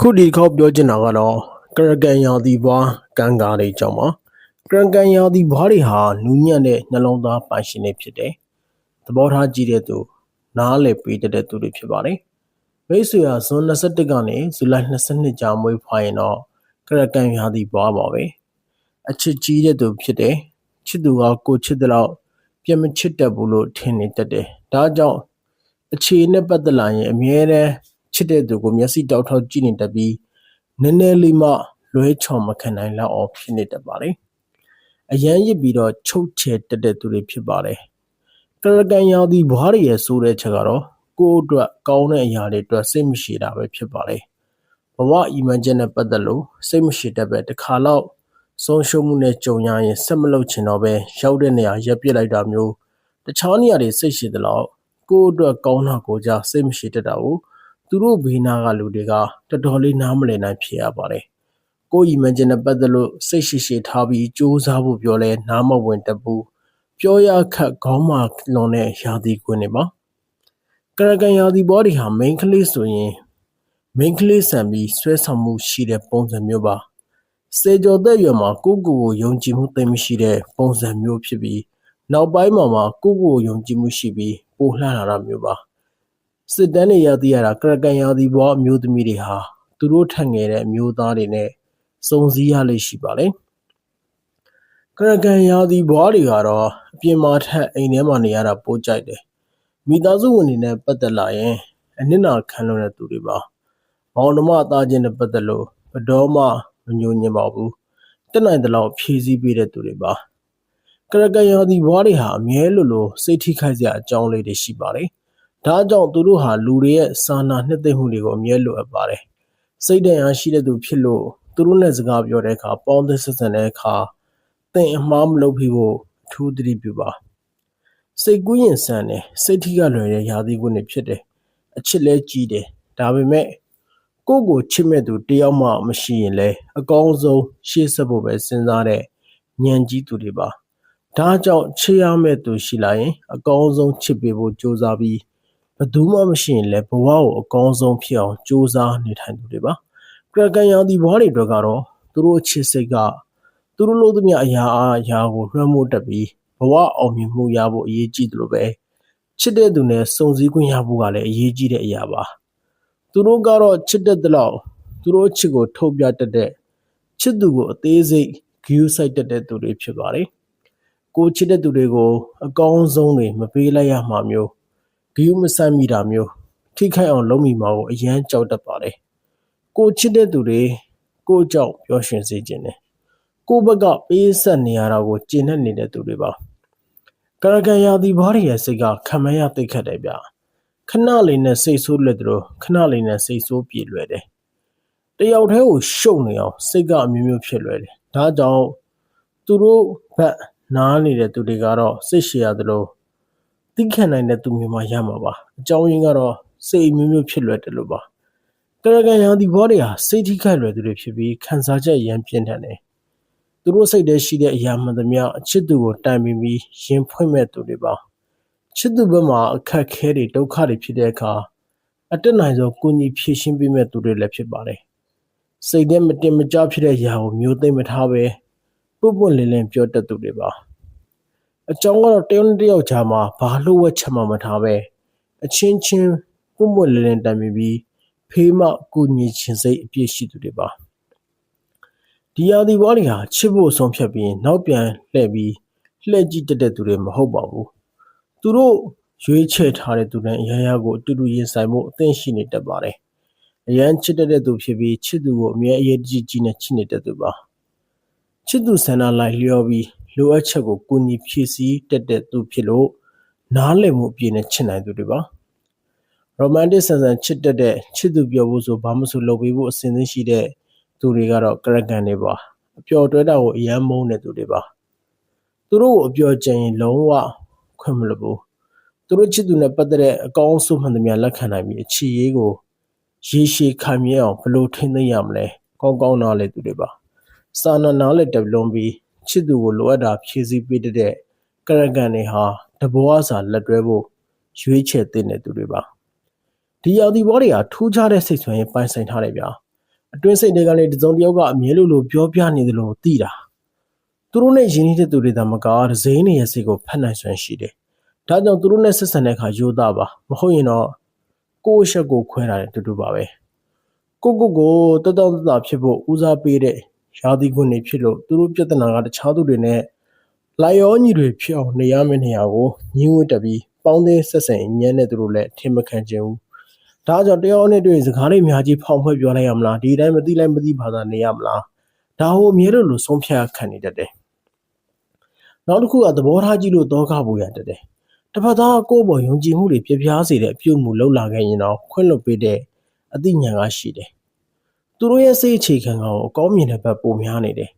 ခုဒီတစ်ခေါက်ပြောချင်တာကတော့ကရကန်ရာသီဘွားကံကားတွေကြောင့်ပါကရကန်ရာသီဘွားတွေဟာနူးညံ့တဲ့နှလုံးသားပိုင်ရှင်တွေဖြစ်တယ်သဘောထားကြည့်တဲ့သူနားလည်ပေးတတ်တဲ့သူတွေဖြစ်ပါတယ်မိတ်ဆွေဟာဇွန်21ကနေဇူလိုင်22ကြာမွေးဖွားရင်တော့ကရကန်ရာသီဘွားပါပဲအချစ်ကြီးတဲ့သူဖြစ်တယ်ချစ်သူကကိုချစ်တဲ့လောက်ပြတ်မချစ်တတ်ဘူးလို့ထင်နေတတ်တယ်ဒါကြောင့်အခြေနဲ့ပတ်သက်လာရင်အမြဲတမ်း ချစ်တဲ့သူကိုမျက်စိတောက်ထောက်ကြည့်နေတတ်ပြီးနည်းနည်းလေးမှလွဲချော်မခံနိုင်လောက်အောင်ဖြစ်နေတတ်ပါတယ်။အရန်ရစ်ပြီးတော့ချုပ်ချယ်တက်တဲ့သူတွေဖြစ်ပါတယ်။ကရကန်ရာသီဘွားတွေရဲ့ဆိုတဲ့ချက်ကတော့ကိုယ့်အတွက်ကောင်းတဲ့အရာတွေအတွက်စိတ်မရှိတာပဲဖြစ်ပါတယ်။ဘဝအီမန်ချက်နဲ့ပတ်သက်လို့စိတ်မရှိတတ်ပဲတစ်ခါတော့ဆုံးရှုံးမှုနဲ့ကြုံရရင်ဆက်မလုပ်ချင်တော့ပဲရောက်တဲ့နေရာရပ်ပစ်လိုက်တာမျိုးတခြားနေရာတွေစိတ်ရှိသလောက်ကိုယ့်အတွက်ကောင်းတာကိုကြစိတ်မရှိတတ်တာကို သူတို့ဘေးနာကလူတွေကတော်တော်လေးနားမလည်နိုင်ဖြစ်ရပါတယ်။ကိုယ့် imagine နဲ့ပတ်သက်လို့စိတ်ရှိရှိထားပြီးစူးစမ်းဖို့ပြောလဲနားမဝင်တတ်ဘူး။ပြောရခက်ခေါင်းမာလွန်တဲ့ရာသီကွင်းတွေပါ။ကရကန်ရာသီဘောတွေဟာ main ကလေးဆိုရင် main ကလေးဆန်ပြီးဆွဲဆောင်မှုရှိတဲ့ပုံစံမျိုးပါ။စေကျော်သက်ရွယ်မှာကိုကိုကိုယုံကြည်မှုသိမ်းမရှိတဲ့ပုံစံမျိုးဖြစ်ပြီးနောက်ပိုင်းမှာမှကိုကိုကိုယုံကြည်မှုရှိပြီးပိုလှလာတာမျိုးပါ။ စစ်တမ်းတွေရသိရတာကရကန်ရာသီဘွားအမျိုးသမီးတွေဟာသူတို့ထက်ငယ်တဲ့အမျိုးသားတွေနဲ့စုံစည်းရလိမ့်ရှိပါလေကရကန်ရာသီဘွားတွေကတော့အပြင်မှာထက်အိမ်ထဲမှာနေရတာပိုကြိုက်တယ်မိသားစုဝင်တွေနဲ့ပတ်သက်လာရင်အနစ်နာခံလွန်တဲ့သူတွေပါမောင်နှမအသားချင်းနဲ့ပတ်သက်လို့ဘတော်မှမညှို့ညင်ပါဘူးတက်နိုင်တဲ့လောက်ဖြည့်ဆည်းပေးတဲ့သူတွေပါကရကန်ရာသီဘွားတွေဟာအမြဲလိုလိုစိတ်ထိခိုက်စရာအကြောင်းလေးတွေရှိပါတယ် ဒါကြောင့်သူတို့ဟာလူတွေရဲ့စာနာနှစ်သိမ့်မှုတွေကိုအမြဲလိုအပ်ပါတယ်။စိတ်တန်ရာရှိတဲ့သူဖြစ်လို့သူတို့နဲ့စကားပြောတဲ့အခါပေါင်းသင်းဆက်ဆံတဲ့အခါသင်အမှားမလုပ်ဖြစ်ဖို့အထူးသတိပြုပါ။စိတ်ကူးရင်ဆန်တယ်စိတ်ထိကလွယ်တဲ့ယာသီကွန်းတွေဖြစ်တယ်။အချစ်လဲကြီးတယ်ဒါပေမဲ့ကိုယ့်ကိုချစ်မဲ့သူတယောက်မှမရှိရင်လဲအကောင်းဆုံးရှေ့ဆက်ဖို့ပဲစဉ်းစားတဲ့ဉာဏ်ကြီးသူတွေပါ။ဒါကြောင့်ချစ်ရမဲ့သူရှိလာရင် အကောင်းဆုံးချစ်ပေးဖို့ကြိုးစားပြီး ဘယ်သူမှမရှိရင်လည်းဘဝကိုအကောင်းဆုံးဖြစ်အောင်ကြိုးစားနေထိုင်သူတွေပါကရကန်ရောင်ဒီဘဝတွေအတွက်ကတော့သူတို့ချစ်စိတ်ကသူတို့လို့သမျှအရာအရာကိုလွှမ်းမိုးတတ်ပြီးဘဝအောင်မြင်မှုရဖို့အရေးကြီးတယ်လို့ပဲချစ်တဲ့သူနဲ့စုံစည်းခွင့်ရဖို့ကလည်းအရေးကြီးတဲ့အရာပါသူတို့ကတော့ချစ်တဲ့တလောက်သူတို့ချစ်ကိုထုတ်ပြတတ်တဲ့ချစ်သူကိုအသေးစိတ်ဂယူးဆိုင်တတ်တဲ့သူတွေဖြစ်ပါတယ်ကိုချစ်တဲ့သူတွေကိုအကောင်းဆုံးတွေမပေးလိုက်ရမှာမျိုး ဂယုမဆန့်မိတာမျိုးထိခိုက်အောင်လုပ်မိမှာကိုအရန်ကြောက်တတ်ပါတယ်ကိုချစ်တဲ့သူတွေကိုကြောက်ပျော်ရွှင်စေခြင်းတယ်ကိုဘက်ကပေးဆက်နေရတာကိုကျင့်နေနေတဲ့သူတွေပါကရကန်ရာသီဘားရဲ့စိတ်ကခံမရသိခတ်တယ်ဗျခဏလေးနဲ့စိတ်ဆိုးလွယ်တယ်လို့ခဏလေးနဲ့စိတ်ဆိုးပြေလွယ်တယ်တယောက်တည်းကိုရှုပ်နေအောင်စိတ်ကအမျိုးမျိုးဖြစ်လွယ်တယ်ဒါကြောင့်သူတို့ဘက်နားနေတဲ့သူတွေကတော့စိတ်ရှည်ရတယ်လို့ သိခံနိုင်တဲ့သူမျိုးမှရမှာပါအကြောင်းရင်းကတော့စိတ်မျိုးမျိုးဖြစ်လွယ်တယ်လို့ပါကရကန်ရာဒီဘောတွေဟာစိတ်ထိခိုက်လွယ်သူတွေဖြစ်ပြီးခံစားချက်ရမ်းပြင်းထန်တယ်သူတို့စိတ်ထဲရှိတဲ့အရာမှန်သမျှအချစ်သူကိုတိုင်ပင်ပြီးရင်ဖွင့်မဲ့သူတွေပါချစ်သူဘက်မှာအခက်ခဲတွေဒုက္ခတွေဖြစ်တဲ့အခါအတက်နိုင်ဆုံးကိုကြီးဖြည့်ရှင်းပေးမဲ့သူတွေလည်းဖြစ်ပါတယ်စိတ်ထဲမတင်မကြဖြစ်တဲ့ຢာကိုမျိုးသိမ့်မထားပဲပုပ်ပွလင်းလင်းပြောတတ်သူတွေပါ အကြောင်းကတော့တယောက်နဲ့တယောက်ကြားမှာဘာလို့ဝက်ချက်မှမထားပဲအချင်းချင်းပွန့်ပွန့်လင်းလင်းတိုင်ပြီးဖေးမကူညီခြင်းစိတ်အပြည့်ရှိသူတွေပါဒီယာဒီဘွားတွေဟာချစ်ဖို့ဆုံးဖြတ်ပြီးနောက်ပြန်လှည့်ပြီးလှည့်ကြည့်တတ်တဲ့သူတွေမဟုတ်ပါဘူးသူတို့ရွေးချယ်ထားတဲ့သူတိုင်းအရာရာကိုအတူတူရင်ဆိုင်ဖို့အသင့်ရှိနေတတ်ပါတယ်အရန်ချစ်တတ်တဲ့သူဖြစ်ပြီးချစ်သူကိုအမြဲအရေးကြီးကြီးနဲ့ချစ်နေတတ်သူပါချစ်သူဆန္ဒလိုက်လျောပြီး လိုအပ်ချက်ကိုကူညီဖြည့်ဆည်းတတ်တဲ့သူဖြစ်လို့နားလည်မှုအပြည့်နဲ့ချစ်နိုင်သူတွေပါရိုမန်တစ်ဆန်ဆန်ချစ်တတ်တဲ့ချစ်သူပြောဖို့ဆိုဘာမှမဆိုလုပ်ပေးဖို့အစဉ်သင်းရှိတဲ့သူတွေကတော့ကရကန်တွေပါအပျော်တွဲတာကိုအယမ်းမုန်းတဲ့သူတွေပါသူတို့ကိုအပျော်ကြင်ရင်လုံးဝခွင့်မလို့ဘူးသူတို့ချစ်သူနဲ့ပတ်သက်တဲ့အကောင်းဆုံးမှန်သမျှလက်ခံနိုင်ပြီးအချီရေးကိုရေရှည်ခံမြဲအောင်ဘယ်လိုထိန်းသိမ်းရမလဲကောင်းကောင်းနားလည်သူတွေပါစာနာနားလည်တက်လုံးပြီး ချစ်သူကိုလိုအပ်တာဖြည့်ဆည်းပေးတဲ့ကရကန်တွေဟာတဘောအစာလက်တွဲဖို့ရွေးချယ်တဲ့သူတွေပါဒီယာဒီဘောတွေဟာထူးခြားတဲ့စိတ်ဆွမ်းရေးပိုင်ဆိုင်ထားတယ်ဗျာအတွင်းစိတ်တွေကလည်းတစုံတစ်ယောက်ကအမြဲလိုလိုပြောပြနေတယ်လို့သိတာသူတို့နဲ့ယဉ်နေတဲ့သူတွေသာမကဒဇိန်းနေရဲ့စိတ်ကိုဖတ်နိုင်စွမ်းရှိတယ်ဒါကြောင့်သူတို့နဲ့ဆက်ဆံတဲ့အခါယူသားပါမဟုတ်ရင်တော့ကိုယ့်အချက်ကိုခွဲတာတဲ့တူတူပါပဲကိုကိုကိုတတော်တတာဖြစ်ဖို့ဦးစားပေးတဲ့ ရာသီခွန်းတွေဖြစ်လို့သူတို့ပြဿနာကတခြားသူတွေနဲ့လိုက်ရောညီတွေဖြစ်အောင်နေရမယ့်နေရာကိုညှို့ဝှက်တက်ပြီးပေါင်းသင်းဆက်ဆံညံ့တဲ့သူတို့လည်းထင်မခံချင်ဘူးဒါကြောင့်တယောက်နဲ့တွေ့စကားလေးအများကြီးဖောင်ဖွဲ့ပြောလိုက်ရမလားဒီတိုင်းမသိလိုက်မသိဘာသာနေရမလားဒါဟိုအမြဲတလို့ဆုံးဖြတ်ခံနေတတ်တယ်နောက်တစ်ခုကသဘောထားကြည့်လို့တောကဖို့ရတတ်တယ်တစ်ဖက်သားကိုယ့်ဘော်ယုံကြည်မှုတွေပြပြားစေတဲ့အပြုတ်မှုလှုပ်လာခဲ့ရင်တော့ခွင့်လွတ်ပေးတဲ့အသိဉာဏ်ကရှိတယ် သူတို့ရဲ့စိတ်အခြေခံကိုအကောင်းမြင်တဲ့ဘက်ပုံများနေတယ်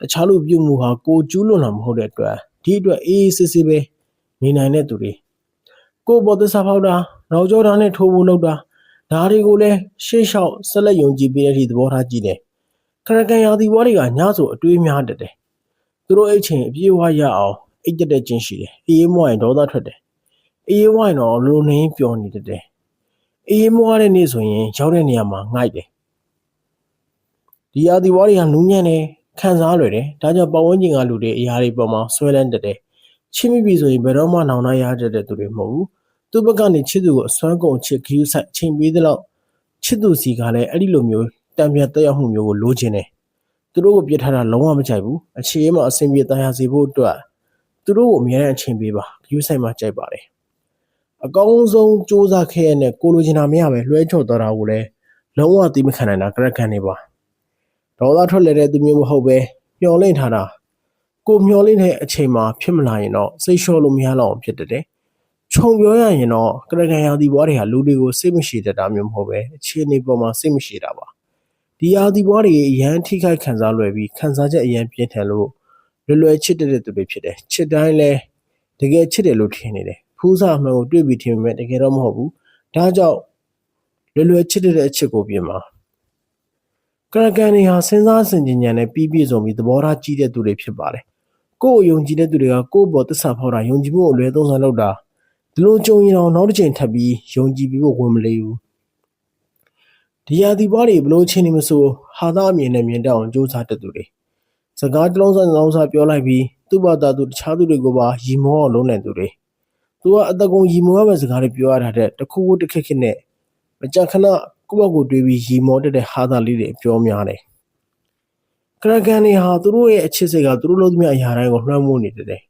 တခြားလူပြုတ်မှုဟာကိုကျူးလွန်တာမဟုတ်တဲ့အတွက်ဒီအတွက်အေးအေးဆေးဆေးပဲနေနိုင်တဲ့သူတွေကိုယ့်ဘော်သစ္စာဖောက်တာနောက်ကျောတာနဲ့ထိုးဖို့လုပ်တာဒါတွေကိုလည်းရှေ့လျှောက်ဆက်လက်ယုံကြည်ပေးတဲ့အထိသဘောထားကြည့်တယ်ခရကန်ရာသီဘွားတွေကညဆိုအတွေးများတတ်တယ်သူတို့အဲ့ချိန်အပြေးဝရအောင်အိတ်တက်တဲ့ချင်းရှိတယ်အေးမွိုင်းဒေါသထွက်တယ်အေးဝိုင်းတော့လိုနေပျော်နေတတ်တယ်အေးမွားတဲ့နေ့ဆိုရင်ရောက်တဲ့နေရာမှာငိုက်တယ် ဒီရာသီဘွားတွေကနူးညံ့တယ်ခံစားလွယ်တယ်ဒါကြောင့်ပတ်ဝန်းကျင်ကလူတွေအရာတွေပေါ်မှာဆွဲလန်းတတ်တယ်ချစ်မိပြီဆိုရင်ဘယ်တော့မှနောင်တရရတတ်တဲ့သူတွေမဟုတ်ဘူးသူ့ဘက်ကနေချစ်သူကိုအစွမ်းကုန်ချစ်ခ ्यू ဆိုင်ချိန်ပေးသလောက်ချစ်သူစီကလည်းအဲ့ဒီလိုမျိုးတံပြန်တက်ရောက်မှုမျိုးကိုလိုချင်တယ်သူတို့ကိုပြစ်ထားတာလုံးဝမကြိုက်ဘူးအခြေအမအဆင်ပြေတရားစီဖို့အတွက်သူတို့ကိုအများနဲ့အချိန်ပေးပါ view site မှာကြိုက်ပါတယ်အကောင်းဆုံးစူးစမ်းခဲ့ရတဲ့ကိုလိုချင်တာမရပဲလွှဲချော်သွားတာကိုလည်းလုံးဝသိမခံနိုင်တာကရက်ကန်နေပါ ဒေါသထွက်လေတဲ့သူမျိုးမဟုတ်ပဲမျောလင့်ထားတာကိုမျောလင့်တဲ့အချိန်မှာဖြစ်မလာရင်တော့စိတ်လျှော့လို့မရတော့ဖြစ်တတ်တယ်ခြုံပြောရရင်တော့ကရကန်ရာသီဘွားတွေဟာလူတွေကိုစိတ်မရှိတတ်တာမျိုးမဟုတ်ပဲအခြေအနေပေါ်မှာစိတ်မရှိတာပါဒီရာသီဘွားတွေအရန်ထိခိုက်ခံစားလွယ်ပြီးခံစားချက်အရန်ပြင်းထန်လို့လွယ်လွယ်ချစ်တဲ့သူတွေဖြစ်တယ်ချစ်တိုင်းလဲတကယ်ချစ်တယ်လို့ထင်နေတယ်ဖူးစာအမှန်ကိုတွေ့ပြီးထင်ပေမဲ့တကယ်တော့မဟုတ်ဘူးဒါကြောင့်လွယ်လွယ်ချစ်တဲ့အချစ်ကိုပြင်ပါ ကရကန်တွေဟာစဉ်းစားဆင်ခြင်ဉာဏ်နဲ့ပြီးပြည့်စုံပြီးသဘောထားကြီးတဲ့သူတွေဖြစ်ပါတယ်ကိုယ့်ကိုယုံကြည်တဲ့သူတွေကကိုယ့်ဘောသစ္စာဖောက်တာယုံကြည်မှုကိုအလွဲသုံးစားလုပ်တာဒီလိုကြုံရင်တော့နောက်တစ်ချိန်ထပ်ပြီးယုံကြည်ပြီးဖို့ဝင်မလေးဘူးဒီယာဒီဘွားတွေဘလို့ချင်းနေမဆိုဟာသားအမြင်နဲ့မြင်တတ်အောင်ကြိုးစားတတ်သူတွေစကားတစ်လုံးစလုံးစားပြောလိုက်ပြီးသူ့ဘာသာသူတခြားသူတွေကိုပါရီမောအောင်လုပ်နိုင်သူတွေသူကအတကုံရီမောရမယ့်စကားတွေပြောရတာတဲ့တခုခုတစ်ခက်ခက်နဲ့မကြခဏ ကိုယ့်ဘက်ကိုတွေးပြီးရီမောတတ်တဲ့ဟာသားလေးတွေပြောများတယ်ကရကန်တွေဟာသူတို့ရဲ့အချစ်စိတ်ကသူတို့လုံးသမျှအရာတိုင်းကိုလွှမ်းမိုးနေတယ်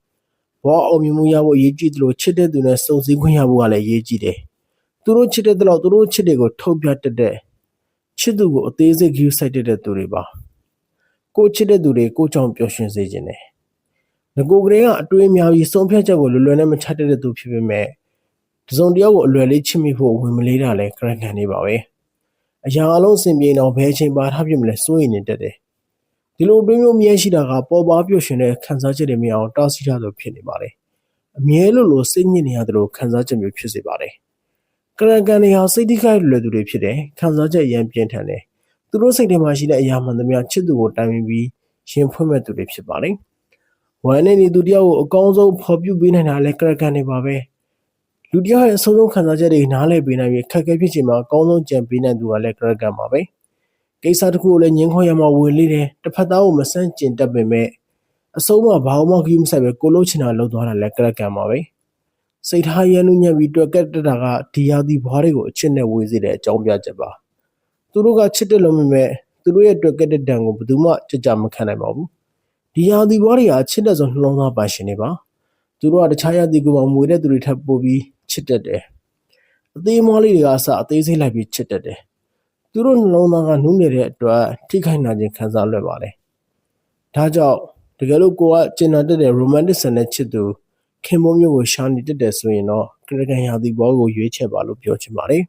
ဘောအောင်မြင်မှုရဖို့အရေးကြီးတယ်လို့ချစ်တဲ့သူနဲ့စုံစည်းခွင့်ရဖို့ကလည်းအရေးကြီးတယ်သူတို့ချစ်တဲ့တလို့သူတို့ချစ်တွေကိုထုတ်ပြတတ်တဲ့ချစ်သူကိုအသေးစိတ် view စိုက်တတ်တဲ့သူတွေပါကိုချစ်တဲ့သူတွေကိုကြောင့်ပျော်ရွှင်စေခြင်းတယ်ငကိုကလေးကအတွေးအများကြီးစုံဖြတ်ချက်ကိုလွယ်လွယ်နဲ့မချတတ်တဲ့သူဖြစ်ပေမဲ့တစုံတယောက်ကိုအလွယ်လေးချစ်မိဖို့ဝင်မလေးတာလဲကရကန်နေပါပဲ အရာအလုံးအစဉ်ပြေအောင်ဘယ်အချိန်ပါထားပြမလဲစိုးရိမ်နေတတ်တယ်ဒီလိုတွင်းမျိုးမြဲရှိတာကပေါ်ပါပျော်ရွှင်တဲ့ခံစားချက်တွေမြင်အောင်တားဆီးထားလို့ဖြစ်နေပါတယ်အမြဲလို့လို့စိတ်ညစ်နေရတယ်လို့ခံစားချက်မျိုးဖြစ်စေပါတယ်ကရန်ကန်တွေဟာစိတ်ထိခိုက်လွယ်သူတွေဖြစ်တယ်ခံစားချက်အရင်ပြင်းထန်တယ်သူတို့စိတ်ထဲမှာရှိတဲ့အရာမှန်သမျှချစ်သူကိုတိုင်ပင်ပြီးရင်ဖွင့်မဲ့သူတွေဖြစ်ပါတယ်ဝမ်းနေနေသူတယောက်ကိုအကောင်းဆုံးဖော်ပြပေးနိုင်တာလဲကရကန်တွေပါပဲ လူတယောက်ရဲ့အဆုံးဆုံးခံစားချက်တွေနားလည်ပေးနိုင်ပြီးခက်ခဲဖြစ်ချိန်မှာအကောင်းဆုံးကြံပေးနိုင်သူကလည်းကရကန်ပါပဲကိစ္စတစ်ခုကိုလည်းငင်းခွင့်ရမှာဝင်လေးတယ်တစ်ဖက်သားကိုမဆန့်ကျင်တတ်ပေမဲ့အဆုံးမှာဘာမှကြည့်မဆိုင်ပဲကိုလို့ချင်တာလုပ်သွားတာလည်းကရကန်ပါပဲစိတ်ထားရနုညံ့ပြီးတွက်ကက်တတာကဒီယာဒီဘွားတွေကိုအချစ်နဲ့ဝေးစေတဲ့အကြောင်းပြချက်ပါသူတို့ကချစ်တယ်လို့မြင်မဲ့သူတို့ရဲ့တွက်ကက်တဲ့တန်ကိုဘယ်သူမှကြကြမခံနိုင်ပါဘူးဒီယာဒီဘွားတွေကချစ်တဲ့ဆိုနှလုံးသားပါရှင်နေပါသူတို့ကတခြားယာဒီကိုမှမွေတဲ့သူတွေထပ်ပို့ပြီး ချစ်တတ်တယ်အသေးမွားလေးတွေကအစအသေးစိတ်လိုက်ပြီးချစ်တတ်တယ်သူတို့နှလုံးသားကနူးနေတဲ့အတွက်ထိခိုက်နာခြင်းခံစားလွယ်ပါတယ်ဒါကြောင့်တကယ်လို့ကိုကကျင်နာတက်တဲ့ romantic ဆန်တဲ့ချစ်သူခင်မုံမျိုးကိုရှာနေတက်တယ်ဆိုရင်တော့ကရကန်ရာသီဘောကိုရွေးချယ်ပါလို့ပြောချင်ပါတယ်